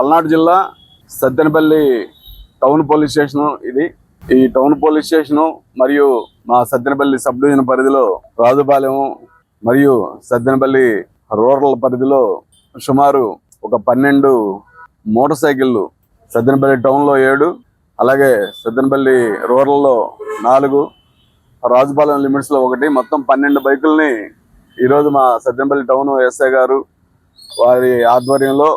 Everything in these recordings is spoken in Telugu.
పల్నాడు జిల్లా సత్తెనపల్లి టౌన్ పోలీస్ స్టేషన్ ఇది. ఈ టౌన్ పోలీస్ స్టేషన్ మరియు మా సత్తెనపల్లి సబ్ డివిజన్ పరిధిలో రాజుపాలెం మరియు సత్తెనపల్లి రూరల్ పరిధిలో సుమారు ఒక పన్నెండు మోటార్ సైకిళ్ళు సత్తెనపల్లి టౌన్లో ఏడు అలాగే సత్తెనపల్లి రూరల్లో నాలుగు రాజుపాలెం లిమిట్స్లో ఒకటి. మొత్తం పన్నెండు బైకుల్ని ఈరోజు మా సత్తెనపల్లి టౌన్ ఎస్ఐ గారు వారి ఆధ్వర్యంలో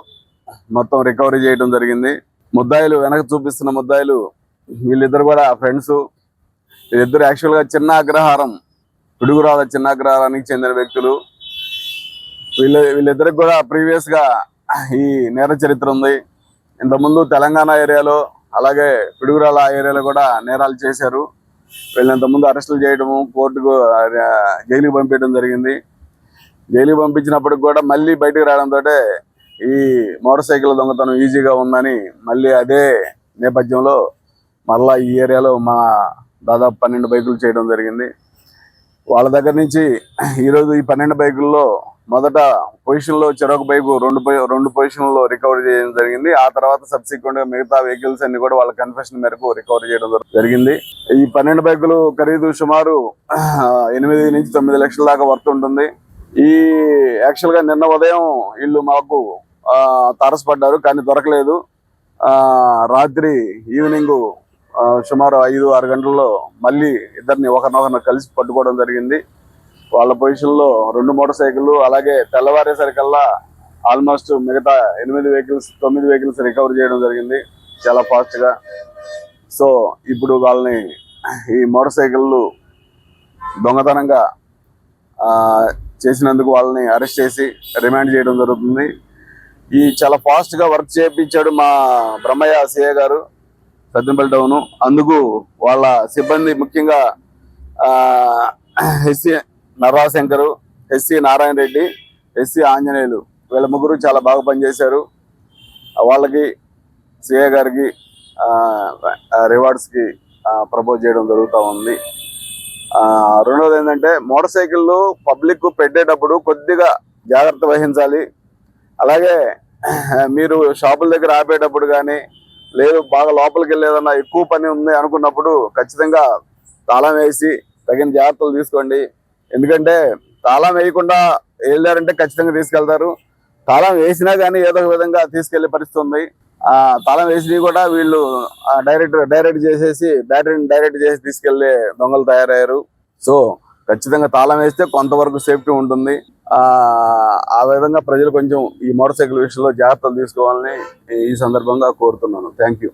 మొత్తం రికవరీ చేయడం జరిగింది. ముద్దాయిలు వెనక చూపిస్తున్న ముద్దాయిలు వీళ్ళిద్దరు కూడా ఫ్రెండ్స్ వీళ్ళిద్దరు యాక్చువల్గా చిన్న అగ్రహారం పిడుగురాల చిన్న అగ్రహారానికి చెందిన వ్యక్తులు. వీళ్ళ వీళ్ళిద్దరికి కూడా ప్రీవియస్గా ఈ నేర చరిత్ర ఉంది. ఇంతకుముందు తెలంగాణ ఏరియాలో అలాగే పిడుగురాల ఏరియాలో కూడా నేరాలు చేశారు. వీళ్ళని ఇంతకుముందు అరెస్టులు చేయడము కోర్టుకు జైలుకి పంపించడం జరిగింది. జైలుకి పంపించినప్పటికి కూడా మళ్ళీ బయటకు రావడంతో ఈ మోటార్ సైకిల్ దొంగతనం ఈజీగా ఉందని మళ్ళీ అదే నేపథ్యంలో మళ్ళా ఈ ఏరియాలో మా దాదాపు పన్నెండు బైకులు చేయడం జరిగింది. వాళ్ళ దగ్గర నుంచి ఈరోజు ఈ పన్నెండు బైకుల్లో మొదట పొజిషన్లో చెరొక బైకు రెండు రెండు పొజిషన్లో రికవరీ చేయడం జరిగింది. ఆ తర్వాత సబ్సిక్వెంట్గా మిగతా వెహికల్స్ అన్ని కూడా వాళ్ళ కన్ఫెషన్ మేరకు రికవరీ చేయడం జరిగింది. ఈ పన్నెండు బైకులు ఖరీదు సుమారు ఎనిమిది నుంచి తొమ్మిది లక్షల దాకా వర్త్ ఉంటుంది. ఈ యాక్చువల్గా నిన్న ఉదయం వీళ్ళు మాకు తారసపడ్డారు కానీ దొరకలేదు. రాత్రి ఈవినింగ్ సుమారు ఐదు ఆరు గంటల్లో మళ్ళీ ఇద్దరిని ఒకరినొకరిని కలిసి పట్టుకోవడం జరిగింది. వాళ్ళ పొజిషన్లో రెండు మోటార్ సైకిళ్ళు అలాగే తెల్లవారేసరికల్లా ఆల్మోస్ట్ మిగతా ఎనిమిది వెహికల్స్ తొమ్మిది వెహికల్స్ రికవర్ చేయడం జరిగింది చాలా ఫాస్ట్గా సో ఇప్పుడు వాళ్ళని ఈ మోటార్ సైకిళ్ళు దొంగతనంగా చేసినందుకు వాళ్ళని అరెస్ట్ చేసి రిమాండ్ చేయడం జరుగుతుంది. ఈ చాలా ఫాస్ట్గా వర్క్ చేయించాడు మా బ్రహ్మయ్య సిఏ గారు పెద్దపల్లి టౌన్ అందుకు వాళ్ళ సిబ్బంది ముఖ్యంగా SI నరాశంకరు SI Narayana Reddy SI Anjaneyulu. వీళ్ళ ముగ్గురు చాలా బాగా పనిచేశారు. వాళ్ళకి సిఏ గారికి రివార్డ్స్కి ప్రపోజ్ చేయడం జరుగుతూ ఉంది. రెండవది ఏంటంటే మోటార్ సైకిళ్ళు పబ్లిక్ పెట్టేటప్పుడు కొద్దిగా జాగ్రత్త వహించాలి. అలాగే మీరు షాపుల దగ్గర ఆపేటప్పుడు కానీ లేదు బాగా లోపలికి వెళ్ళేదన్నా ఎక్కువ పని ఉంది అనుకున్నప్పుడు ఖచ్చితంగా తాళం వేసి తగిన జాగ్రత్తలు తీసుకోండి. ఎందుకంటే తాళం వేయకుండా వెళ్ళారంటే ఖచ్చితంగా తీసుకెళ్తారు. తాళం వేసినా కానీ ఏదో ఒక విధంగా తీసుకెళ్ళే పరిస్థితి ఉంది. ఆ తాళం వేసినవి కూడా వీళ్ళు డైరెక్ట్ డైరెక్ట్ చేసేసి బ్యాటరీని డైరెక్ట్ చేసి తీసుకెళ్ళే దొంగలు తయారయ్యారు. సో ఖచ్చితంగా తాళం వేస్తే కొంతవరకు సేఫ్టీ ఉంటుంది. ఆ విధంగా ప్రజలు కొంచెం ఈ మోటార్ సైకిల్ విషయంలో జాగ్రత్తలు తీసుకోవాలని ఈ సందర్భంగా కోరుతున్నాను. Thank you.